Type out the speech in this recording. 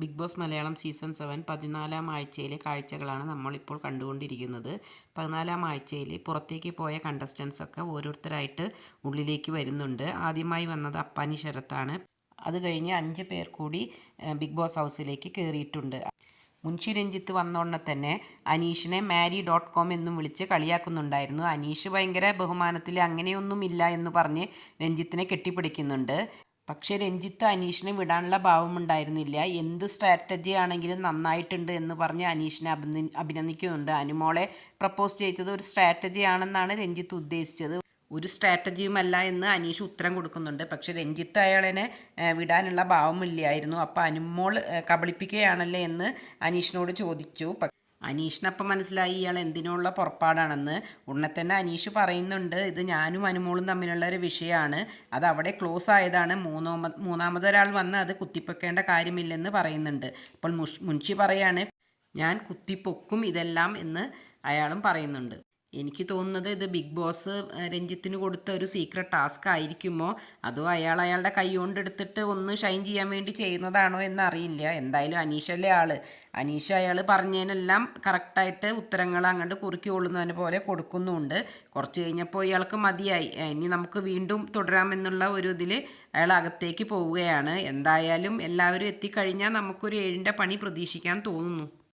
Big Boss Malayalam season seven പതിനാലാം ആഴ്ചയിലെ കാഴ്ചകളാണ് നമ്മളിപ്പോൾ കണ്ടുകൊണ്ടിരിക്കുന്നത്. പതിനാലാം ആഴ്ചയിൽ പുറത്തേക്ക് പോയ കണ്ടസ്റ്റൻസൊക്കെ ഓരോരുത്തരായിട്ട് ഉള്ളിലേക്ക് വരുന്നുണ്ട്. ആദ്യമായി വന്നത് അപ്പാനി ശരത്താണ്. അത് കഴിഞ്ഞ് അഞ്ച് പേർ കൂടി ബിഗ് ബോസ് ഹൗസിലേക്ക് കയറിയിട്ടുണ്ട് മുൻഷി രഞ്ജിത്ത് വന്നോടനെ തന്നെ അനീഷിനെ മാരി ഡോട്ട് കോം എന്നും വിളിച്ച് കളിയാക്കുന്നുണ്ടായിരുന്നു. അനീഷ് ഭയങ്കര ബഹുമാനത്തിൽ അങ്ങനെയൊന്നുമില്ല എന്ന് പറഞ്ഞ് രഞ്ജിത്തിനെ കെട്ടിപ്പിടിക്കുന്നുണ്ട്. പക്ഷേ രഞ്ജിത്ത് അനീഷിനെ വിടാനുള്ള ഭാവമുണ്ടായിരുന്നില്ല. എന്ത് സ്ട്രാറ്റജി ആണെങ്കിലും നന്നായിട്ടുണ്ട് എന്ന് പറഞ്ഞ് അനീഷിനെ അഭിന അഭിനന്ദിക്കുന്നുണ്ട്. അനുമോളെ പ്രപ്പോസ് ചെയ്തത് ഒരു സ്ട്രാറ്റജി ആണെന്നാണ് രഞ്ജിത്ത് ഉദ്ദേശിച്ചത്. ഒരു സ്ട്രാറ്റജിയുമല്ല എന്ന് അനീഷ് ഉത്തരം കൊടുക്കുന്നുണ്ട്. പക്ഷേ രഞ്ജിത്ത് അയാളെ വിടാനുള്ള ഭാവമില്ലായിരുന്നു. അപ്പോൾ അനുമോൾ കബളിപ്പിക്കുകയാണല്ലേ എന്ന് അനീഷിനോട് ചോദിച്ചു. അനീഷിനപ്പം മനസ്സിലായി ഇയാൾ എന്തിനുള്ള പുറപ്പാടാണെന്ന്. ഉടനെ തന്നെ അനീഷ് പറയുന്നുണ്ട് ഇത് ഞാനും അനുമോളും തമ്മിലുള്ള ഒരു വിഷയമാണ്. അത് അവിടെ ക്ലോസ് ആയതാണ്. മൂന്നാമ മൂന്നാമതൊരാൾ വന്ന് അത് കുത്തിപ്പൊക്കേണ്ട കാര്യമില്ലെന്ന് പറയുന്നുണ്ട്. അപ്പോൾ മുഷ് മുൻഷി പറയാണ് ഞാൻ കുത്തിപ്പൊക്കും ഇതെല്ലാം എന്ന് അയാളും പറയുന്നുണ്ട്. എനിക്ക് തോന്നുന്നത് ഇത് ബിഗ് ബോസ് രഞ്ജിത്തിന് കൊടുത്ത ഒരു സീക്രട്ട് ടാസ്ക് ആയിരിക്കുമോ? അതോ അയാൾ അയാളുടെ കൈ കൊണ്ട് എടുത്തിട്ട് ഒന്ന് ഷൈൻ ചെയ്യാൻ വേണ്ടി ചെയ്യുന്നതാണോ എന്നറിയില്ല. എന്തായാലും അനീഷല്ലേ ആൾ. അനീഷ അയാൾ പറഞ്ഞതിനെല്ലാം കറക്റ്റായിട്ട് ഉത്തരങ്ങൾ അങ്ങോട്ട് കുറുക്കി കൊള്ളുന്നതിന് പോലെ കൊടുക്കുന്നുമുണ്ട് കുറച്ച് കഴിഞ്ഞപ്പോൾ ഇയാൾക്ക് മതിയായി. ഇനി നമുക്ക് വീണ്ടും തുടരാമെന്നുള്ള ഒരു ഇതിൽ അയാൾ അകത്തേക്ക് പോവുകയാണ്. എന്തായാലും എല്ലാവരും എത്തിക്കഴിഞ്ഞാൽ നമുക്കൊരു ഏഴിന്റെ പണി പ്രതീക്ഷിക്കാൻ തോന്നുന്നു.